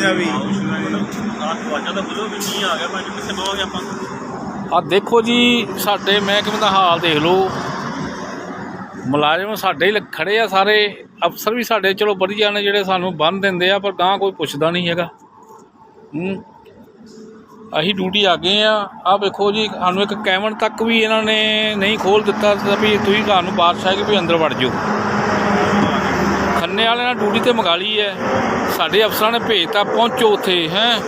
ਦਾ ਵੀ। ਆਹ ਆ ਦੇਖੋ ਜੀ, ਸਾਡੇ ਮਹਿਕਮੇ ਦਾ ਹਾਲ ਦੇਖ ਲਓ। ਮੁਲਾਜ਼ਮ ਸਾਡੇ ਹੀ ਖੜੇ ਆ ਸਾਰੇ। ਅਫਸਰ ਵੀ ਸਾਡੇ, ਚਲੋ ਵਧੀਆ ਨੇ ਜਿਹੜੇ ਸਾਨੂੰ ਬੰਨ ਦਿੰਦੇ ਆ, ਪਰ ਗਾਂ ਕੋਈ ਪੁੱਛਦਾ ਨਹੀਂ ਹੈਗਾ। ਹੂੰ। ਅਸੀਂ ਡਿਊਟੀ ਆ ਗਏ ਆ। ਆ ਵੇਖੋ ਜੀ, ਸਾਨੂੰ ਇੱਕ ਕੈਮਨ ਤੱਕ ਵੀ ਇਹਨਾਂ ਨੇ ਨਹੀਂ ਖੋਲ ਦਿੱਤਾ ਵੀ ਤੁਸੀਂ ਤੁਹਾਨੂੰ ਬਾਰਿਸ਼ ਆਏਗੀ, ਵੀ ਅੰਦਰ ਵੜ ਜਾਓ। ਖੰਨੇ ਵਾਲਿਆਂ ਨੇ ਡਿਊਟੀ ਤੇ ਮੰਗਾ ਲਈ ਹੈ। ਸਾਡੇ ਅਫਸਰਾਂ ਨੇ ਭੇਜਤਾ, ਪਹੁੰਚੋ ਉੱਥੇ, ਹੈ।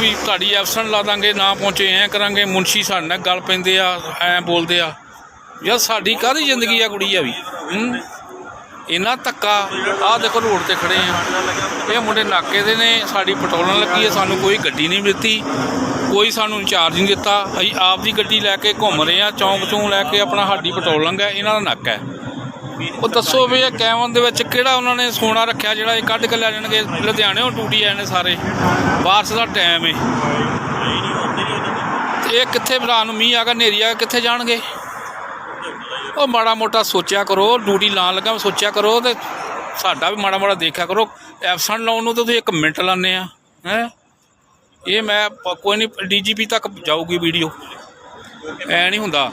ਵੀ ਤੁਹਾਡੀ ਐਬਸੈਂਟ ਲਾ ਦਾਂਗੇ, ਨਾ ਪਹੁੰਚੇ, ਐ ਕਰਾਂਗੇ। ਮੁਨਸ਼ੀ ਸਾਡੇ ਨਾਲ ਗੱਲ ਪੈਂਦੇ ਆ, ਐ ਬੋਲਦੇ ਆ। ਯਾਰ ਸਾਡੀ ਕਾਹਦੀ ਜ਼ਿੰਦਗੀ ਆ ਕੁੜੀ ਆ ਵੀ? ਇਹਨਾਂ ਧੱਕਾ, ਆਹ ਦੇਖੋ ਰੋਡ ਤੇ ਖੜੇ ਆ। ਇਹ ਮੁੰਡੇ ਨਾਕੇ ਦੇ ਨੇ, ਸਾਡੀ ਪਟੋਲਣ ਲੱਗੀ ਹੈ ਸਾਨੂੰ ਕੋਈ ਗੱਡੀ ਨਹੀਂ ਦਿੱਤੀ। ਕੋਈ ਸਾਨੂੰ ਇੰਚਾਰਜ ਨਹੀਂ ਦਿੱਤਾ। ਅਸੀਂ ਆਪ ਦੀ ਗੱਡੀ ਲੈ ਕੇ ਘੁੰਮ ਰਹੇ ਆ ਚੌਂਕ ਚੋਂ ਲੈ ਕੇ ਆਪਣਾ ਸਾਡੀ ਪਟੋਲਣ ਹੈ ਇਹਨਾਂ ਦਾ ਨੱਕ ਹੈ। ਉਹ ਦੱਸੋ ਵੀ ਇਹ ਕੈਮਨ ਦੇ ਵਿੱਚ ਕਿਹੜਾ ਉਹਨਾਂ ਨੇ ਸੋਨਾ ਰੱਖਿਆ ਜਿਹੜਾ ਇਹ ਕੱਢ ਕੇ ਲੈ ਜਾਣਗੇ? ਲੁਧਿਆਣੇੋਂ ਟੂਟੀ ਆਏ ਨੇ ਸਾਰੇ। ਬਾਰਿਸ਼ ਦਾ ਟਾਈਮ ਏ। ਇਹ ਕਿੱਥੇ ਬਰਾ ਨੂੰ ਮੀਂਹ ਆ ਗਿਆ, ਹਨੇਰੀ ਆ ਗਿਆ, ਕਿੱਥੇ ਜਾਣਗੇ? ਉਹ ਮਾੜਾ ਮੋਟਾ ਸੋਚਿਆ ਕਰੋ, ਡਿਊਟੀ ਲਾਣ ਲੱਗਾ ਸੋਚਿਆ ਕਰੋ ਤੇ ਸਾਡਾ ਵੀ ਮਾੜਾ ਮੋਟਾ ਦੇਖਿਆ ਕਰੋ। ਐਬਸੈਂਟ ਲਾਉਣ ਨੂੰ ਤਾਂ ਤੁਸੀਂ ਇੱਕ ਮਿੰਟ ਲਾਉਂਦੇ ਆ, ਹੈ? ਇਹ ਮੈਂ ਪ- ਕੋਈ ਨਹੀਂ ਡੀਜੀਪੀ ਤੱਕ ਜਾਊਗੀ ਵੀਡੀਓ। ਐ ਨਹੀਂ ਹੁੰਦਾ।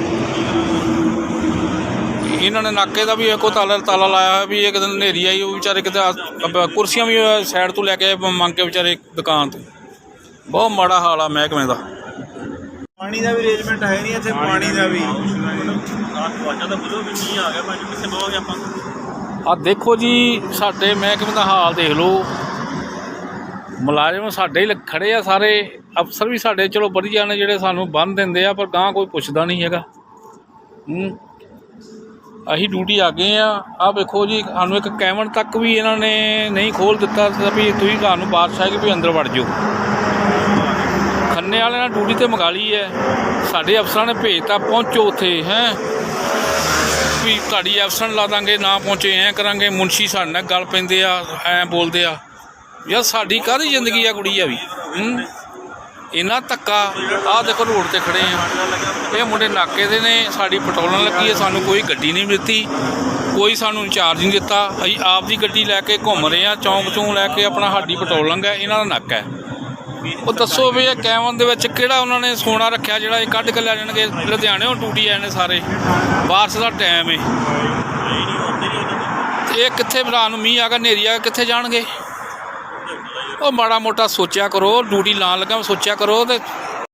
ਇਹਨਾਂ ਨੇ ਨਾਕੇ ਦਾ ਵੀ ਇੱਕੋ ਤਾਲਾ ਤਾਲਾ ਲਾਇਆ ਹੋਇਆ ਵੀ ਇੱਕ ਦਿਨ ਹਨੇਰੀ ਆਈ ਉਹ ਵਿਚਾਰੇ ਕਿਤੇ ਆ- ਕੁਰਸੀਆਂ ਵੀ ਸਾਈਡ ਤੋਂ ਲੈ ਕੇ ਮੰਗ ਕੇ ਵਿਚਾਰੇ ਦੁਕਾਨ ਤੋਂ। ਬਹੁਤ ਮਾੜਾ ਹਾਲ ਆ ਮਹਿਕਮੇ ਦਾ। ਪਾਣੀ ਦਾ ਵੀ ਅਰੇਂਜਮੈਂਟ ਹੈ ਨਹੀਂ ਇੱਥੇ ਪਾਣੀ ਦਾ ਆ ਦੇਖੋ ਜੀ ਸਾਡੇ ਮਹਿਕਮੇ ਦਾ ਹਾਲ ਦੇਖ ਲਓ। ਮੁਲਾਜ਼ਮ ਸਾਡੇ ਹੀ ਲ- ਖੜੇ ਆ ਸਾਰੇ। ਅਫਸਰ ਵੀ ਸਾਡੇ ਚਲੋ ਵਧੀਆ ਨੇ ਜਿਹੜੇ ਸਾਨੂੰ ਬੰਨ ਦਿੰਦੇ ਆ ਪਰ ਗਾਂ ਕੋਈ ਪੁੱਛਦਾ ਨਹੀਂ ਹੈਗਾ। ਹੂੰ। ਅਸੀਂ ਡਿਊਟੀ ਆ ਗਏ ਆ। ਆ ਵੇਖੋ ਜੀ, ਸਾਨੂੰ ਇੱਕ ਕੈਮਨ ਤੱਕ ਵੀ ਇਹਨਾਂ ਨੇ ਨਹੀਂ ਖੋਲ ਦਿੱਤਾ ਵੀ ਤੁਸੀਂ ਤੁਹਾਨੂੰ ਬਾਰਿਸ਼ ਆਏਗੀ ਵੀ ਅੰਦਰ ਵੜ ਜਾਓ। ਖੰਨੇ ਵਾਲਿਆਂ ਨੇ ਡਿਊਟੀ ਤੇ ਮੰਗਾ ਲਈ ਹੈ। ਸਾਡੇ ਅਫਸਰਾਂ ਨੇ ਭੇਜਤਾ, ਪਹੁੰਚੋ ਉੱਥੇ, ਹੈ। ਵੀ ਤੁਹਾਡੀ ਐਬਸੈਂਟ ਲਾ ਦਾਂਗੇ, ਨਾ ਪਹੁੰਚੇ, ਐ ਕਰਾਂਗੇ, ਮੁਨਸ਼ੀ ਸਾਡੇ ਨਾਲ ਗੱਲ ਪੈਂਦੇ ਆ, ਐ ਬੋਲਦੇ ਆ। ਯਾਰ ਸਾਡੀ ਕਾਹਦੀ ਜ਼ਿੰਦਗੀ ਆ ਕੁੜੀ ਆ ਵੀ? ਇੰਨਾ ਧੱਕਾ, ਆਹ ਦੇਖੋ ਰੋਡ ਤੇ ਖੜੇ ਆ। ਇਹ ਮੁੰਡੇ ਨਾਕੇ ਦੇ ਨੇ, ਸਾਡੀ ਪਟੋਲਣ ਲੱਗੀ ਹੈ ਸਾਨੂੰ ਕੋਈ ਗੱਡੀ ਨਹੀਂ ਦਿੱਤੀ ਕੋਈ ਸਾਨੂੰ ਚਾਰਜ ਨਹੀਂ ਦਿੱਤਾ। ਅਸੀਂ ਆਪ ਦੀ ਗੱਡੀ ਲੈ ਕੇ ਘੁੰਮ ਰਹੇ ਆ, ਚੌਂਕ ਚੋਂ ਲੈ ਕੇ ਆਪਣਾ ਸਾਡੀ ਪਟੋਲੰਗ ਹੈ ਇਹਨਾਂ ਦਾ ਨੱਕ ਹੈ। ਉਹ ਦੱਸੋ ਵੀ ਇਹ ਕੈਮਨ ਦੇ ਵਿੱਚ ਕਿਹੜਾ ਉਹਨਾਂ ਨੇ ਸੋਨਾ ਰੱਖਿਆ, ਜਿਹੜਾ ਇਹ ਕੱਢ ਕੇ ਲੈ ਜਾਣਗੇ? ਲੁਧਿਆਣੇੋਂ ਟੂਟੀ ਆਏ ਨੇ ਸਾਰੇ। ਬਾਰਿਸ਼ ਦਾ ਟਾਈਮ ਏ। ਤੇ ਇਹ ਕਿੱਥੇ ਬਰਾ ਨੂੰ ਮੀਂਹ ਆ ਗਿਆ, ਹਨੇਰੀ ਆ ਗਿਆ, ਕਿੱਥੇ ਜਾਣਗੇ? ਉਹ ਮਾੜਾ ਮੋਟਾ ਸੋਚਿਆ ਕਰੋ ਡਿਊਟੀ ਲਾਣ ਲੱਗਾ ਸੋਚਿਆ ਕਰੋ ਤੇ